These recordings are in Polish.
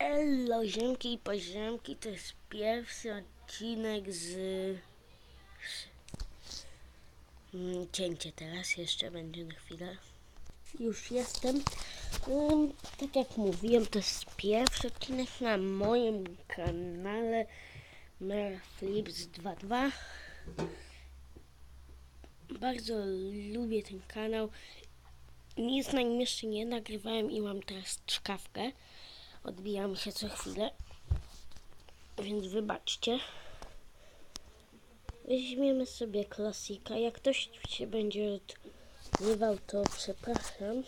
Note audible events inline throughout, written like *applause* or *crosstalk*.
Elo, ziemki i poziomki, to jest pierwszy odcinek z... Mm, Cięcie teraz, jeszcze będzie na chwilę. Już jestem. Ym, tak jak mówiłem, to jest pierwszy odcinek na moim kanale Merflips 22. Bardzo lubię ten kanał. Nic na nim jeszcze nie nagrywałem i mam teraz czkawkę. Odbija mi się co chwilę. Więc wybaczcie. Weźmiemy sobie klasika. Jak ktoś się będzie odzywał, to przepraszam.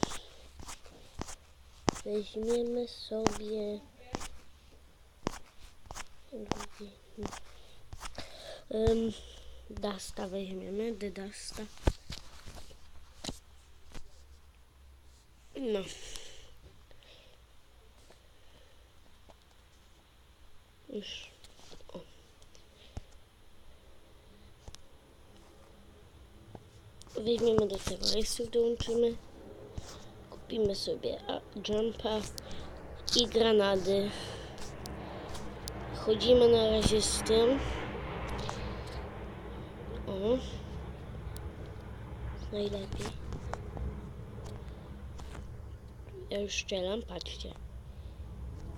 Weźmiemy sobie... Um, Dasta weźmiemy, The Dasta. No. Już. O. Weźmiemy do tego rejsów, dołączymy. Kupimy sobie jumpa i granady. Chodzimy na razie z tym. O. Najlepiej. Ja już strzelam, patrzcie.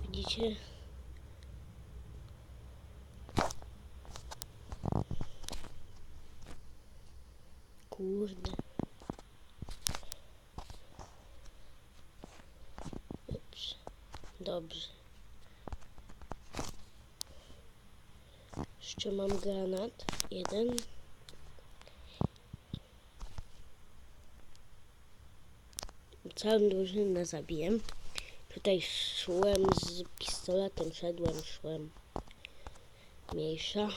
Widzicie? Kurde. Ups. Dobrze. Jeszcze mam granat. Jeden. Całą drużynę zabiję. Tutaj szłem z pistoletem, szedłem, szłem. Mniejsza.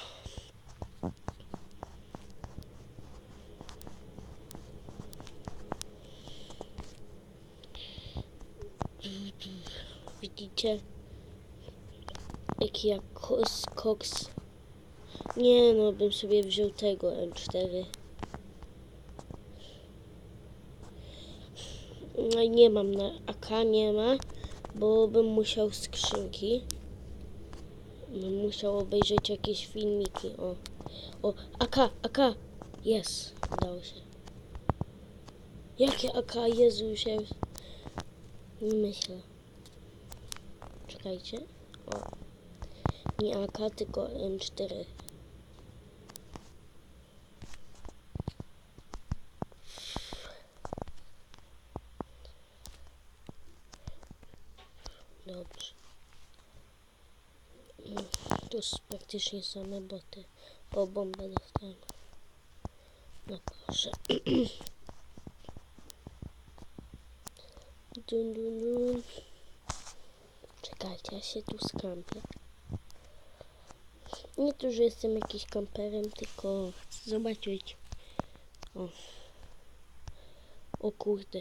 Widzicie? Jaki jak kos, koks. Nie no, bym sobie wziął tego M4. No i nie mam na AK, nie ma, bo bym musiał skrzynki. Bym musiał obejrzeć jakieś filmiki. O, o, AK, AK, jest, udało się. Jakie AK, Jezu, się myślę. Czekajcie. O. Nie AK, tylko M4. Dobrze. Mm, To są praktycznie same boty. O, bombę dostałem. No proszę. *clears throat* dun, dun, dun. Czekajcie, ja się tu skampię. Nie to, że jestem jakiś kamperem, tylko zobaczyć. O. O kurde.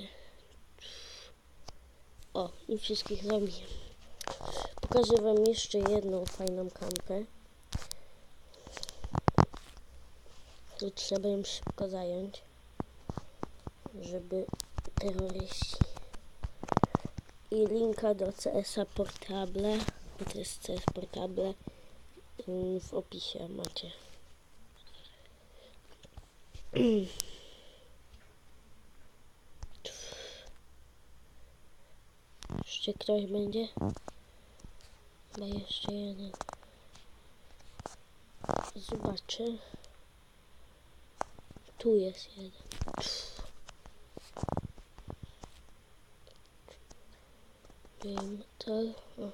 O, i wszystkich zabiję. Pokażę wam jeszcze jedną fajną kampę. Tu trzeba ją szybko zająć, żeby terroryści i linka do CS-a Portable, bo to jest CS Portable, ym, w opisie macie. *clears throat* Jeszcze ktoś będzie? Chyba jeszcze jeden. Zobaczę. Tu jest jeden. Wiem, to... O.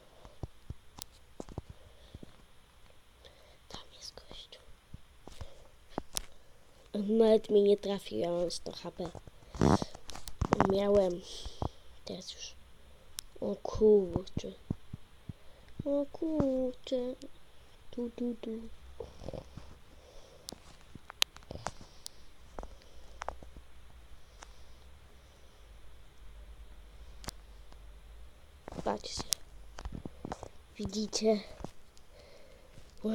Tam jest gościu. Nawet mnie nie trafił, ja mam 100 HP. Miałem. Teraz już. O kurczę. O kurczę. Tu, tu, tu. Patrzcie. Widzicie? Wow.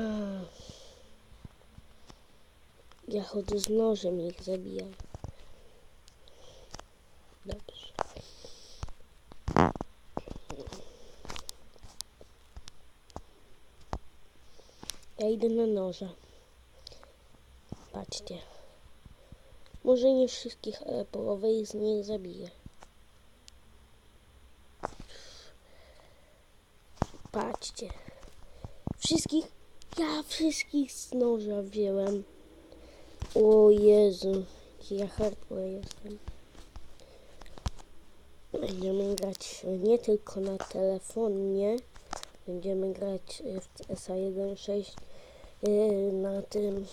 Ja chodzę z nożem i ich zabijam. Dobrze. Ja idę na noża. Patrzcie. Może nie wszystkich, ale połowę z nich zabiję. Patrzcie. Wszystkich? Ja wszystkich z noża. O Jezu, ja hardcore jestem. Będziemy grać nie tylko na telefonie. Będziemy grać y, w CSA 1.6 y, na tym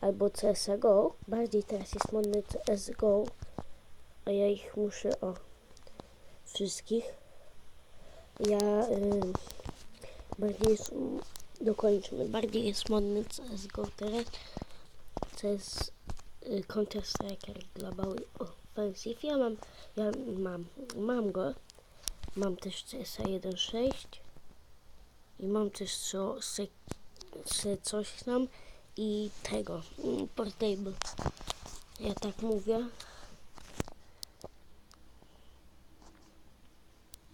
albo CSA GO. Bardziej teraz jest modny CSGO, a ja ich muszę o wszystkich. Ja y, bardziej jest, dokończymy, bardziej jest modny CSGO teraz. CS y, Counter Striker Global Offensive. Ja mam, ja mam, mam go. Mam też CSA 1.6 i mam też co, se, se coś tam i tego, mm, portable. Ja tak mówię.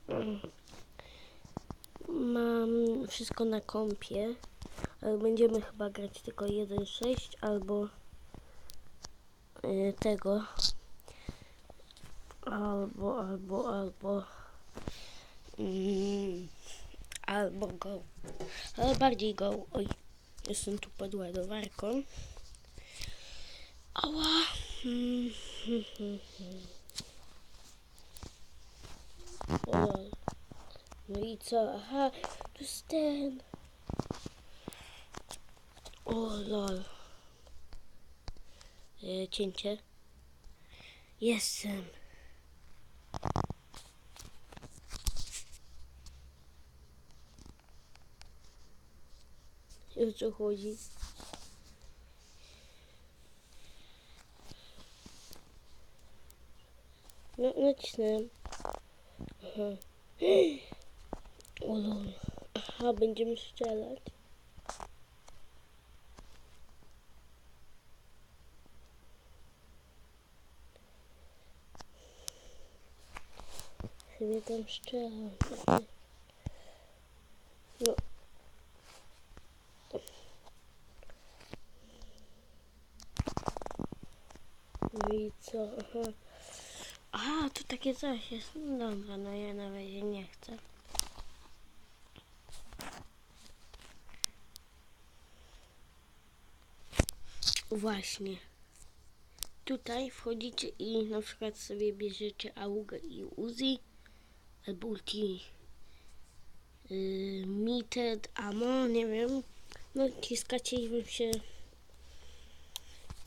Mm. Mam wszystko na kompie, ale będziemy chyba grać tylko 1.6 albo y, tego. Albo, albo, albo. Mm, albo go. Ale bardziej go. Oj, jestem tu pod ładowarką. Ała. Mm, hmm, hmm, hmm. O, No i co? Aha, to jest ten. O, lol. E, cięcie. Jestem. O co chodzi? No, nacisnąłem. Aha. O lol. Aha, będziemy strzelać. Sobie tam strzelam. No. No i co? Aha. Aha, tu takie coś jest. Dobra, no ja na razie nie chcę. Właśnie. Tutaj wchodzicie i na przykład sobie bierzecie Augę i Uzi albo ulti yy, Meted nie wiem. No ciskacie i wam się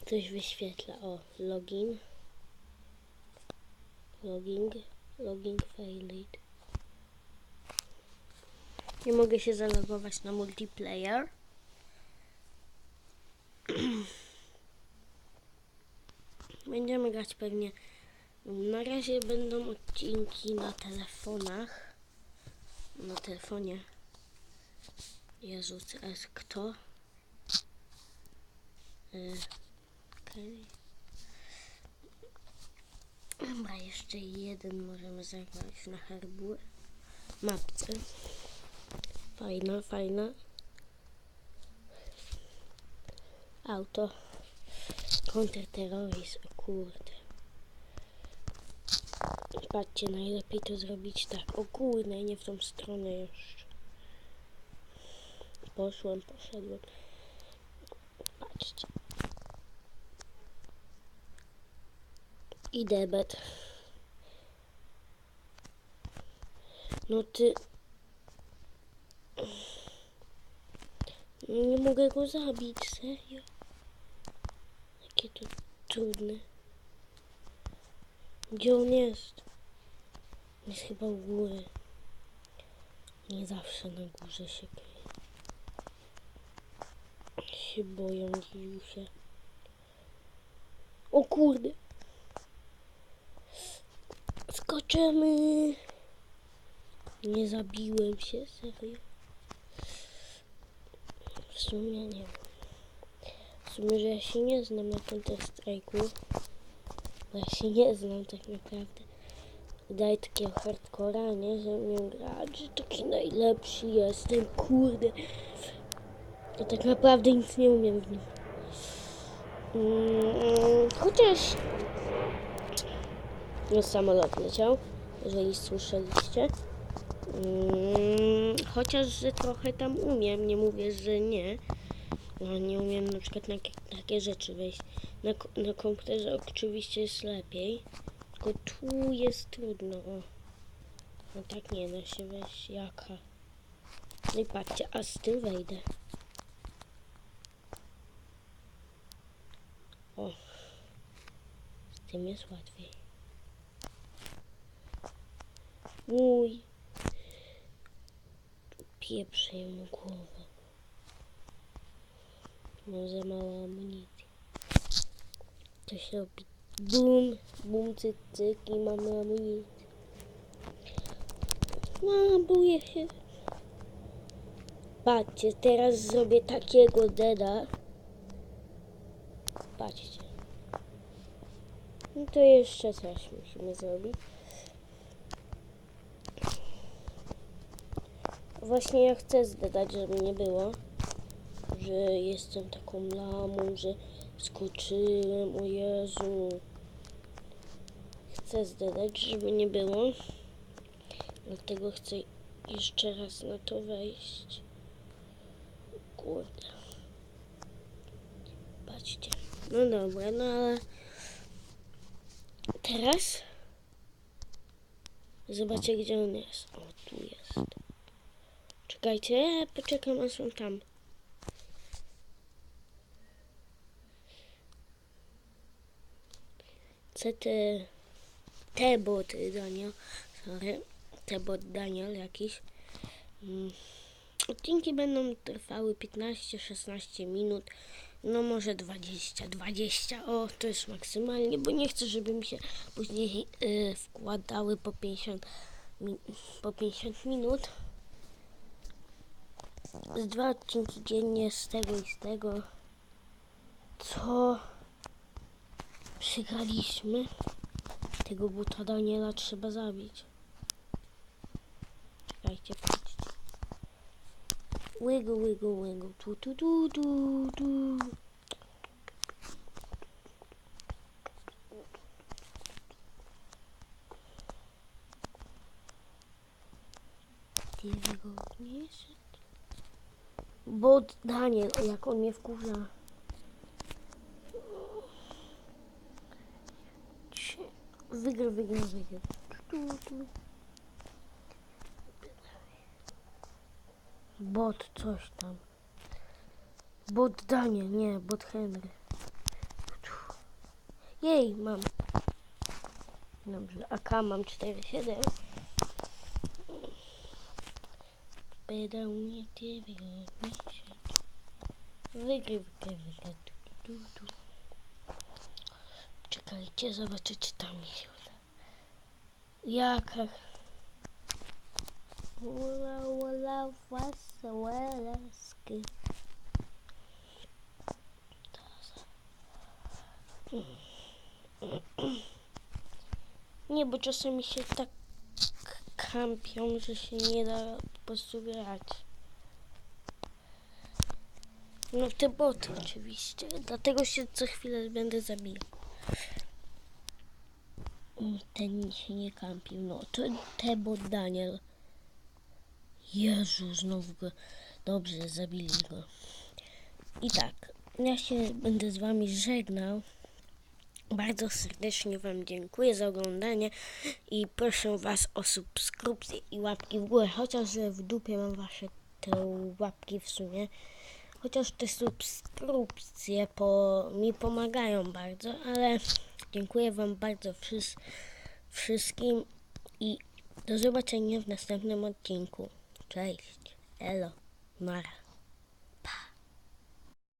coś wyświetla. O, login. Logging. Logging failed. Nie mogę się zalogować na multiplayer. *clears throat* Będziemy grać pewnie. Na razie będą odcinki na telefonach. Na telefonie. Jezu, CS kto? Y, Okej. Dobra, jeszcze jeden możemy zagrać na herbu. Mapce. Fajna, fajna. Auto. Kontrterroryzm, o kurde. Patrzcie, najlepiej to zrobić tak. O nie w tą stronę jeszcze. Poszłem, poszedłem. Patrzcie. I debet. No ty... Nie mogę go zabić, serio. Jakie to trudne. Gdzie on jest? Jest chyba u góry. Nie zawsze na górze się kryje. Się boją, się. O kurde! Skoczymy! Nie zabiłem się, serio. W sumie nie wiem. W sumie, że ja się nie znam na Counter Strike'u. Bo ja się nie znam tak naprawdę. daje takiego hardcora, nie? Że umiem grać, że taki najlepszy jestem, kurde. To tak naprawdę nic nie umiem w nim. Mm, chociaż... No samolot leciał, jeżeli słyszeliście. Mm, chociaż, że trochę tam umiem, nie mówię, że nie. No, nie umiem na przykład na takie- rzeczy wejść. Na, na komputerze oczywiście jest lepiej, tylko tu jest trudno. O. No tak nie da się wejść, jaka. No i patrzcie, a z tym wejdę. O. Z tym jest łatwiej. Mój. Pieprzę mu głowę. Mam za mało amunicji. To się robi bum, bum, cyk, cyk i mamy amunicję. No, boję się. Patrzcie, teraz zrobię takiego deda. Patrzcie. No to jeszcze coś musimy zrobić. Właśnie ja chcę zdedać, żeby nie było, że jestem taką lamą, że skoczyłem, o Jezu. Chcę zdedać, żeby nie było. Dlatego chcę jeszcze raz na to wejść. Kurde. Patrzcie. No dobra, no ale teraz zobaczcie gdzie on jest. O, tu jest. Czekajcie, poczekam aż on tam. Co ty? Tebot Daniel. Sorry. Tebot Daniel jakiś. Mm. Odcinki będą trwały 15-16 minut. No może 20, 20. O, to jest maksymalnie, bo nie chcę, żeby mi się później y, wkładały po 50, mi, po 50 minut. Z dwa odcinki dziennie z tego i z tego. Co przegraliśmy? Tego buta Daniela trzeba zabić. Czekajcie, patrzcie. Wiggle, wiggle, wiggle. Tu, tu, tu, tu, tu. Bo Daniel, jak on mnie wkurza. Wygra, wygra, wygra. Bot coś tam. Bot Daniel, nie, bot Henry. Jej, mam. Dobrze, AK mam 4,7. Pedał wygry. Tu, tu, tu. Czekajcie, zobaczę, czy tam uda. Jaka... Ula, ula, wasa, łelaski. Nie, bo czasami się tak kampią, że się nie da po prostu grać. No te boty oczywiście, dlatego się co chwilę będę zabijał. Ten się nie kampił, no to te bot Daniel. Jezu, znowu go. Dobrze, zabili go. I tak, ja się będę z wami żegnał. Bardzo serdecznie Wam dziękuję za oglądanie i proszę Was o subskrypcję i łapki w górę. Chociaż w dupie mam Wasze te łapki w sumie. Chociaż te subskrypcje po, mi pomagają bardzo, ale dziękuję Wam bardzo wszys- wszystkim i do zobaczenia w następnym odcinku. Cześć, elo, nara.